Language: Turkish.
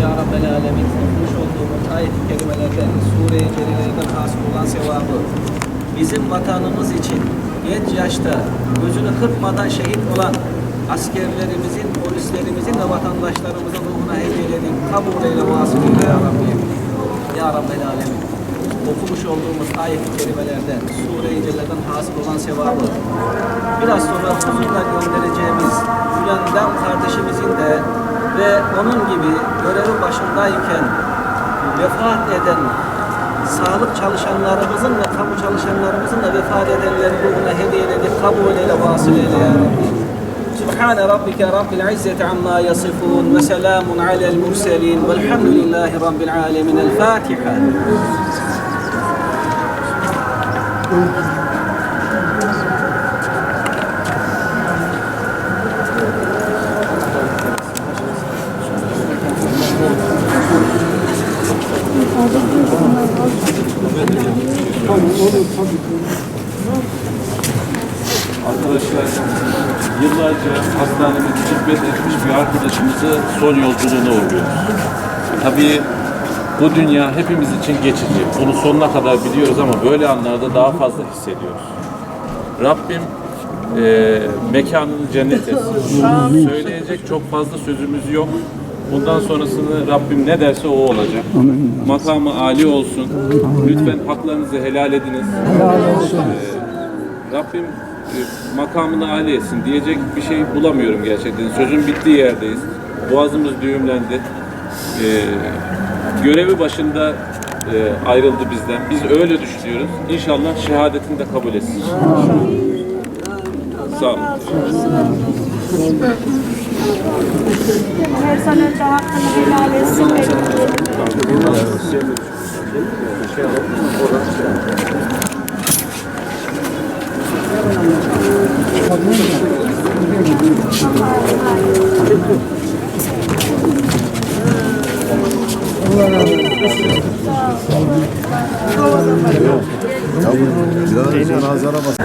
ya Rabbel Alemin okumuş olduğumuz ayet-i kerimelerden, Sure-i Celile'den hasıl olan sevabı bizim vatanımız için genç yaşta gözünü kırpmadan şehit olan askerlerimizin, polislerimizin ve vatandaşlarımızın ruhuna hediyeledik. Kabul eyle eyle ya Rabbi. Ya Rabbel Alemin okumuş olduğumuz ayet-i kerimelerde Sure-i Celle'den hasıl olan sevabı biraz sonra huzurla göndereceğimiz Gülendem kardeşimizin de ve onun gibi görevi başındayken vefat eden sağlık çalışanlarımızın ve kamu çalışanlarımızın da vefat edenleri ruhuna hediye edip kabul eyle vasıl eyle ya Rabbi. Subhane Rabbike Rabbil İzzeti amma yasifun ve selamun alel murselin velhamdülillahi Rabbil alemin. El Arkadaşlar yıllarca hastanemizde hizmet etmiş bir arkadaşımızı son yolculuğuna uğurluyoruz. Tabii bu dünya hepimiz için geçici. Bunu sonuna kadar biliyoruz ama böyle anlarda daha fazla hissediyoruz. Rabbim e, mekanını cennet etsin. Söyleyecek çok fazla sözümüz yok. Bundan sonrasını Rabbim ne derse o olacak. Makamı âli olsun. Lütfen haklarınızı helal ediniz. Ee, Rabbim e, makamını âli etsin diyecek bir şey bulamıyorum gerçekten. Sözün bittiği yerdeyiz. Boğazımız düğümlendi. Ee, görevi başında e, ayrıldı bizden. Biz öyle düşünüyoruz. İnşallah şehadetini de kabul etsin. Sağ olun. Her sene önce hakkını helal etsin. Biraz cenaze arabası.